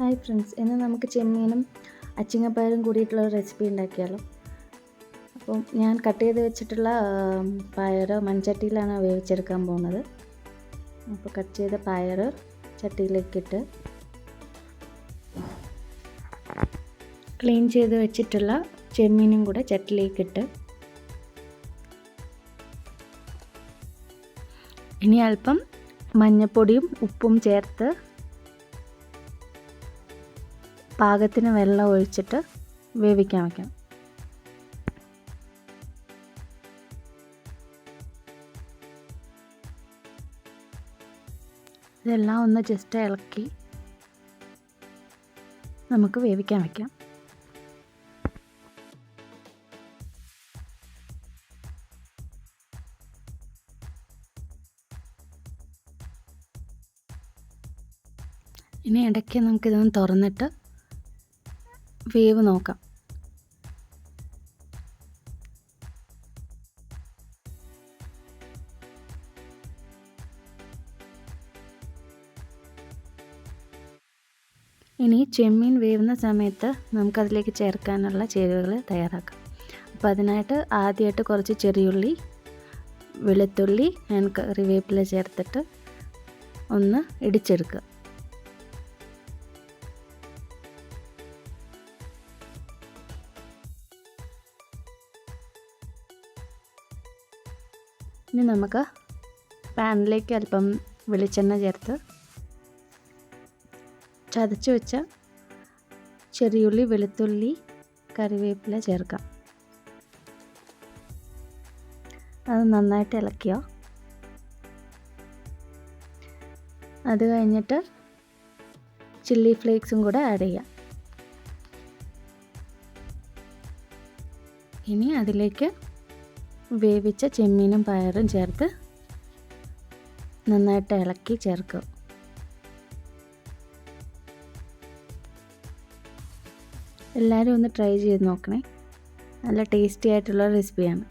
Hi friends ഇന്ന് നമുക്ക് ചെമ്മീനും അച്ചിങ്ങപ്പയറും കൂടിയിട്ടുള്ള റെസിപ്പി ഉണ്ടാക്കിയാലോ? അപ്പം ഞാൻ കട്ട് ചെയ്ത് വെച്ചിട്ടുള്ള പയർ മൺചട്ടിയിലാണ് വേവിച്ചെടുക്കാൻ പോകുന്നത്. അപ്പോൾ കട്ട് ചെയ്ത പയർ ചട്ടിയിലേക്കിട്ട് ക്ലീൻ ചെയ്ത് വെച്ചിട്ടുള്ള ചെമ്മീനും കൂടെ ചട്ടിയിലേക്കിട്ട് ഇനി അല്പം മഞ്ഞപ്പൊടിയും ഉപ്പും ചേർത്ത് പാകത്തിന് വെള്ളം ഒഴിച്ചിട്ട് വേവിക്കാൻ വയ്ക്കണം ഇതെല്ലാം ഒന്ന് ജസ്റ്റ് ഇളക്കി നമുക്ക് വേവിക്കാൻ വയ്ക്കാം ഇനി ഇടയ്ക്ക് നമുക്കിതൊന്ന് തുറന്നിട്ട് വേവ് നോക്കാം. ഇനി ചെമ്മീൻ വേവുന്ന സമയത്ത് നമുക്കതിലേക്ക് ചേർക്കാനുള്ള ചേരുവകൾ തയ്യാറാക്കാം. അപ്പോൾ അതിനായിട്ട് ആദ്യമായിട്ട് കുറച്ച് ചെറിയുള്ളി വെളുത്തുള്ളി ആൻഡ് കറിവേപ്പില ചേർത്തിട്ട് ഒന്ന് ഇടിച്ചെടുക്കുക. ഇനി നമുക്ക് പാനിലേക്ക് അല്പം വെളിച്ചെണ്ണ ചേർത്ത് ചതച്ച് വെച്ച ചെറിയുള്ളി വെളുത്തുള്ളി കറിവേപ്പില ചേർക്കാം. അത് നന്നായിട്ട് ഇളക്കുക അത് കഴിഞ്ഞിട്ട് ചില്ലി ഫ്ലേക്സും കൂടെ ആഡ് ചെയ്യാം. ഇനി അതിലേക്ക് വേവിച്ച ചെമ്മീനും പയറും ചേർത്ത് നന്നായിട്ട് ഇളക്കി ചേർക്കുക. എല്ലാവരും ഒന്ന് ട്രൈ ചെയ്ത് നോക്കണേ. നല്ല ടേസ്റ്റി ആയിട്ടുള്ള റെസിപ്പിയാണ്